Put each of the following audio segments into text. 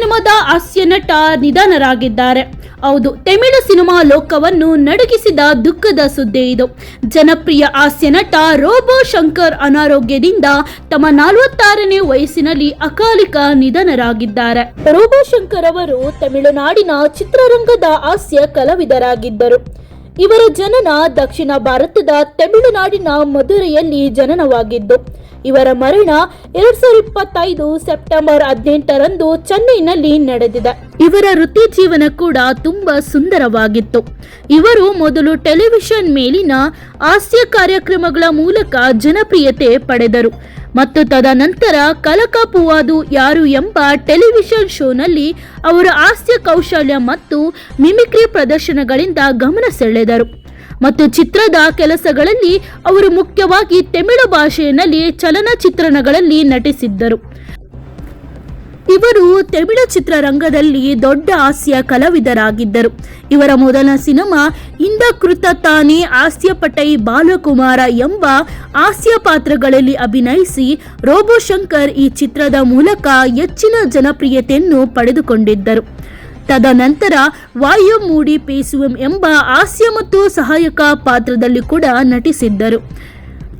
ಸಿನಿಮಾದ ಹಾಸ್ಯ ನಟ ನಿಧನರಾಗಿದ್ದಾರೆ. ಹೌದು, ತಮಿಳು ಸಿನಿಮಾ ಲೋಕವನ್ನು ನಡುಗಿಸಿದ ದುಃಖದ ಸುದ್ದಿ ಇದು. ಜನಪ್ರಿಯ ಹಾಸ್ಯ ನಟ ರೋಬೋ ಶಂಕರ್ ಅನಾರೋಗ್ಯದಿಂದ ತಮ್ಮ ನಲವತ್ತಾರನೇ ವಯಸ್ಸಿನಲ್ಲಿ ಅಕಾಲಿಕ ನಿಧನರಾಗಿದ್ದಾರೆ. ರೋಬೋ ಶಂಕರ್ ಅವರು ತಮಿಳುನಾಡಿನ ಚಿತ್ರರಂಗದ ಹಾಸ್ಯ ಕಲಾವಿದರಾಗಿದ್ದರು. ಇವರ ಜನನ ದಕ್ಷಿಣ ಭಾರತದ ತಮಿಳುನಾಡಿನ ಮಧುರೆಯಲ್ಲಿ ಜನನವಾಗಿದ್ದು ಇವರ ಮರಣ ಎರಡ್ ಸಾವಿರದ ಇಪ್ಪತ್ತೈದು ಸೆಪ್ಟೆಂಬರ್ ಹದಿನೆಂಟರಂದು ಚೆನ್ನೈನಲ್ಲಿ ನಡೆದಿದೆ. ಇವರ ವೃತ್ತಿ ಜೀವನ ಕೂಡ ತುಂಬಾ ಸುಂದರವಾಗಿತ್ತು. ಇವರು ಮೊದಲು ಟೆಲಿವಿಷನ್ ಮೇಲಿನ ಹಾಸ್ಯ ಕಾರ್ಯಕ್ರಮಗಳ ಮೂಲಕ ಜನಪ್ರಿಯತೆ ಪಡೆದರು ಮತ್ತು ತದನಂತರ ಕಲಕಪುವಾದು ಯಾರು ಎಂಬ ಟೆಲಿವಿಷನ್ ಶೋನಲ್ಲಿ ಅವರ ಹಾಸ್ಯ ಕೌಶಲ್ಯ ಮತ್ತು ಮಿಮಿಕ್ರಿ ಪ್ರದರ್ಶನಗಳಿಂದ ಗಮನ ಸೆಳೆದರು. ಮತ್ತು ಚಿತ್ರದ ಕೆಲಸಗಳಲ್ಲಿ ಅವರು ಮುಖ್ಯವಾಗಿ ತಮಿಳು ಭಾಷೆಯಲ್ಲಿ ಚಲನಚಿತ್ರಣಗಳಲ್ಲಿ ನಟಿಸಿದ್ದರು. ಇವರು ತಮಿಳು ಚಿತ್ರರಂಗದಲ್ಲಿ ದೊಡ್ಡ ಹಾಸ್ಯ ಕಲಾವಿದರಾಗಿದ್ದರು. ಇವರ ಮೊದಲ ಸಿನಿಮಾ ಇಂದಕೃತ ತಾನೇ ಹಾಸ್ಯ ಪಟೈ ಬಾಲಕುಮಾರ ಎಂಬ ಹಾಸ್ಯ ಪಾತ್ರಗಳಲ್ಲಿ ಅಭಿನಯಿಸಿ ರೋಬೋ ಶಂಕರ್ ಈ ಚಿತ್ರದ ಮೂಲಕ ಹೆಚ್ಚಿನ ಜನಪ್ರಿಯತೆಯನ್ನು ಪಡೆದುಕೊಂಡಿದ್ದರು. ತದನಂತರ ವಾಯು ಮೂಡಿ ಪೇಸುವಂ ಎಂಬ ಹಾಸ್ಯ ಮತ್ತು ಸಹಾಯಕ ಪಾತ್ರದಲ್ಲಿ ಕೂಡ ನಟಿಸಿದ್ದರು.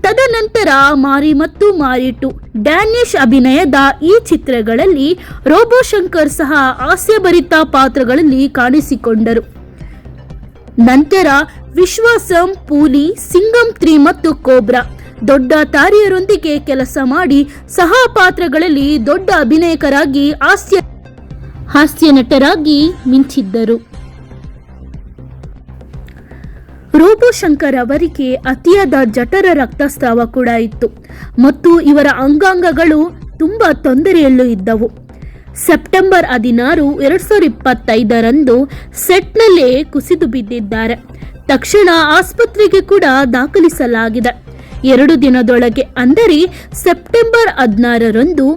ತದನಂತರ ಮಾರಿ ಮತ್ತು ಮಾರಿಟು ಡ್ಯಾನಿಶ್ ಅಭಿನಯದ ಈ ಚಿತ್ರಗಳಲ್ಲಿ ರೋಬೋ ಶಂಕರ್ ಸಹ ಹಾಸ್ಯಭರಿತ ಪಾತ್ರಗಳಲ್ಲಿ ಕಾಣಿಸಿಕೊಂಡರು. ನಂತರ ವಿಶ್ವಾಸಂ, ಪೂಲಿ, ಸಿಂಗಂ ತ್ರೀ ಮತ್ತು ಕೋಬ್ರಾ ದೊಡ್ಡ ತಾರೆಯರೊಂದಿಗೆ ಕೆಲಸ ಮಾಡಿ ಸಹ ಪಾತ್ರಗಳಲ್ಲಿ ದೊಡ್ಡ ಅಭಿನಯಕರಾಗಿ ಹಾಸ್ಯ ಹಾಸ್ಯ ನಟರಾಗಿ ಮಿಂಚಿದ್ದರು ರೋಬೋ ಶಂಕರ್ ಅವರಿಗೆ ಅತಿಯಾದ ಜಠರ ರಕ್ತಸ್ರಾವ ಕೂಡ ಇತ್ತು. ಮತ್ತು ಇವರ ಅಂಗಾಂಗಗಳು ತುಂಬ ತೊಂದರೆಯಲ್ಲೂ ಇದ್ದವು. ಸೆಪ್ಟೆಂಬರ್ ಹದಿನಾರು, ಎರಡ್ ಸಾವಿರದ ಇಪ್ಪತ್ತೈದರಂದು ಸೆಟ್ನಲ್ಲೇ ಕುಸಿದು ಬಿದ್ದಿದ್ದಾರೆ. ತಕ್ಷಣ ಆಸ್ಪತ್ರೆಗೆ ಕೂಡ ದಾಖಲಿಸಲಾಗಿದೆ. ಎರಡು ದಿನದೊಳಗೆ ಅಂದರೆ ಸೆಪ್ಟೆಂಬರ್ ಹದಿನಾರರಂದು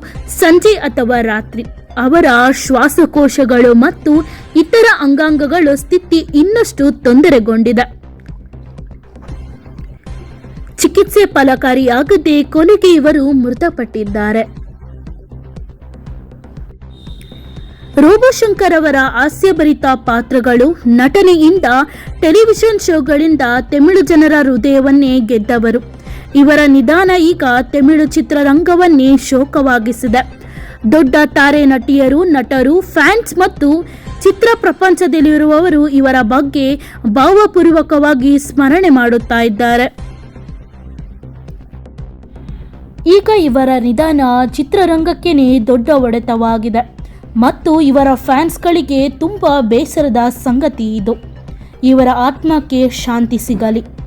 ಸಂಜೆ ಅಥವಾ ರಾತ್ರಿ. ಅವರ ಶ್ವಾಸಕೋಶಗಳು ಮತ್ತು ಇತರ ಅಂಗಾಂಗಗಳ ಸ್ಥಿತಿ ಇನ್ನಷ್ಟು ತೊಂದರೆಗೊಂಡಿದೆ. ಚಿಕಿತ್ಸೆ ಫಲಕಾರಿಯಾಗದೆ ಕೊನೆಗೆ ಇವರು ಮೃತಪಟ್ಟಿದ್ದಾರೆ. ರೋಬೋಶಂಕರ್ ಅವರ ಹಾಸ್ಯಭರಿತ ಪಾತ್ರಗಳು ನಟನೆಯಿಂದ ಟೆಲಿವಿಷನ್ ಶೋಗಳಿಂದ ತಮಿಳು ಜನರ ಹೃದಯವನ್ನೇ ಗೆದ್ದವರು. ಇವರ ನಿಧಾನ ಈಗ ತಮಿಳು ಚಿತ್ರರಂಗವನ್ನೇ ಶೋಕವಾಗಿಸಿದೆ. ದೊಡ್ಡ ತಾರೆ ನಟಿಯರು, ನಟರು, ಫ್ಯಾನ್ಸ್ ಮತ್ತು ಚಿತ್ರ ಪ್ರಪಂಚದಲ್ಲಿರುವವರು ಇವರ ಬಗ್ಗೆ ಭಾವಪೂರ್ವಕವಾಗಿ ಸ್ಮರಣೆ ಮಾಡುತ್ತಾ ಇದ್ದಾರೆ. ಈಗ ಇವರ ನಿಧಾನ ಚಿತ್ರರಂಗಕ್ಕೇನೆ ದೊಡ್ಡ ಒಡೆತವಾಗಿದೆ ಮತ್ತು ಇವರ ಫ್ಯಾನ್ಸ್ಗಳಿಗೆ ತುಂಬ ಬೇಸರದ ಸಂಗತಿ ಇದು. ಇವರ ಆತ್ಮಕ್ಕೆ ಶಾಂತಿ ಸಿಗಲಿ.